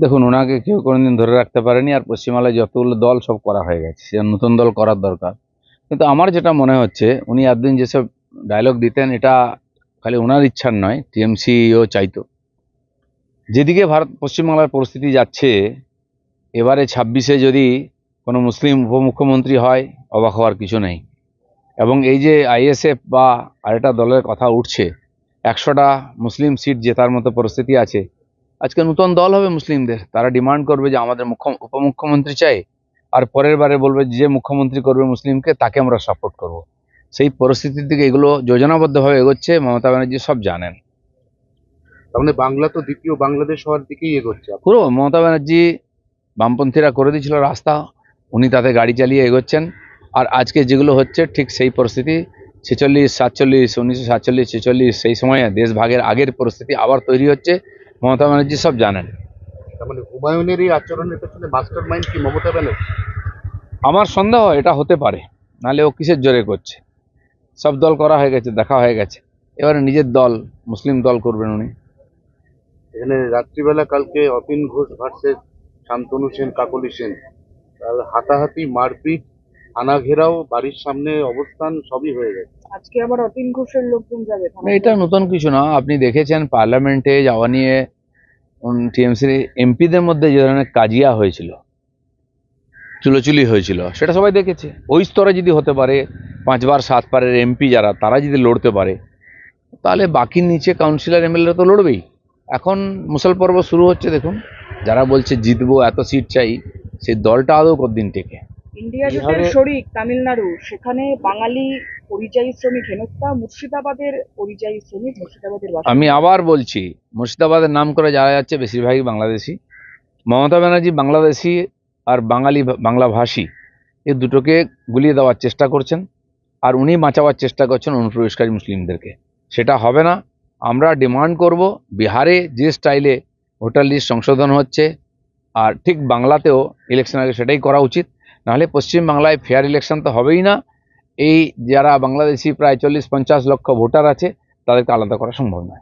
দেখুন, ওনাকে কেউ কোনোদিন ধরে রাখতে পারেনি আর পশ্চিমবাংলায় যতগুলো দল সব করা হয়ে গেছে নতুন দল করার দরকার। কিন্তু আমার যেটা মনে হচ্ছে, উনি এতদিন যেসব ডায়লগ দিতেন, এটা খালি ওনার ইচ্ছার নয়, টিএমসিও চাইতো। যেদিকে ভারত, পশ্চিমবাংলার পরিস্থিতি যাচ্ছে, এবারে ছাব্বিশে যদি কোনো মুসলিম উপমুখ্যমন্ত্রী হয়, অবাক হওয়ার কিছু নেই। এবং এই যে আইএসএফ বা আরেকটা দলের কথা উঠছে, একশোটা মুসলিম সিট জেতার মতো পরিস্থিতি আছে আজকে নতুন দল হবে মুসলিমদের। তারা ডিমান্ড করবে যে আমাদের মুখ্য উপমুখ্যমন্ত্রী চাই। আর পরের বারে বলবে যে মুখ্যমন্ত্রী করবে মুসলিমকে তাকে আমরা সাপোর্ট করব। সেই পরিস্থিতির দিকে এগুলো যোজনাবদ্ধভাবে এগোচ্ছে মমতা ব্যানার্জি সব জানেন। মানে বাংলা তো দ্বিতীয় বাংলাদেশ হওয়ার দিকেই এগোচ্ছে। পুরো মমতা ব্যানার্জি বামপন্থীরা করে দিয়েছিল রাস্তা উনি তাতে গাড়ি চালিয়ে এগোচ্ছেন। আর আজকে যেগুলো হচ্ছে ঠিক সেই পরিস্থিতি ছেচল্লিশ সাতচল্লিশ উনিশশো সাতচল্লিশ ছেচল্লিশ সেই সময়ে দেশ ভাগের আগের পরিস্থিতি আবার তৈরি হচ্ছে। মমতা ব্যানার্জি সব জানেন। মানে হুমায়ুনের এই আচরণের পেছনে মাস্টার মাইন্ড কি মমতা ব্যানার্জি? আমার সন্দেহ এটা হতে পারে নাহলে ও কিসের জোরে করছে? সব দল করা হয়ে গেছে দেখা হয়ে গেছে। এবারে নিজের দল মুসলিম দল করবেন উনি। এখানে রাত্রিবেলা কালকে অতীন ঘোষ ভার্সেস শান্তনু সেন কাকলি সেন। আর হাতাহাতি মারপিট থানা ঘেরাও বাড়ির সামনে অবস্থান সবই হয়ে গেছে। আজকে আবার অতীন ঘোষের লোকজন যাবে না, এটা নতুন কিছু না আপনি দেখেছেন পার্লামেন্টে যাওয়া নিয়ে টিএমসির এমপিদের মধ্যে যে ধরনের কাজিয়া হয়েছিল, চুলোচুলি হয়েছিল, সেটা সবাই দেখেছে। ওই স্তরে যদি হতে পারে, পাঁচবার, সাতবারের এমপি যারা, তারা যদি লড়তে পারে, তাহলে বাকি নিচে কাউন্সিলর এমএলএ তো লড়বেই। এখন মুসল পর্ব শুরু হচ্ছে, দেখুন। যারা বলছে জিতবো, এত সিট চাই, সেই দলটা আদৌ কতদিন টেকে? ইন্ডিয়া জোটের শরিক তামিলনাড়ু সেখানে বাঙালি পরিযায়ী শ্রমিক হেনস্থা মুর্শিদাবাদের পরিযায়ী শ্রমিক মুর্শিদাবাদের আমি আবার বলছি মুর্শিদাবাদের নাম করে যারা যাচ্ছে বেশিরভাগই বাংলাদেশি। মমতা ব্যানার্জি বাংলাদেশি আর বাঙালি বাংলাভাষী এই দুটোকে গুলিয়ে দেওয়ার চেষ্টা করছেন আর উনি বাঁচাবার চেষ্টা করছেন অনুপ্রবেশকারী মুসলিমদেরকে। সেটা হবে না। আমরা ডিমান্ড করব বিহারে যে স্টাইলে ভোটার লিস্ট সংশোধন হচ্ছে আর ঠিক বাংলাতেও ইলেকশন আগে সেটাই করা উচিত। নাহলে পশ্চিমবাংলায় ফেয়ার ইলেকশন তো হবেই না। এই যারা বাংলাদেশি প্রায় চল্লিশ পঞ্চাশ লক্ষ ভোটার আছে, তাদেরকে আলাদা করা সম্ভব নয়।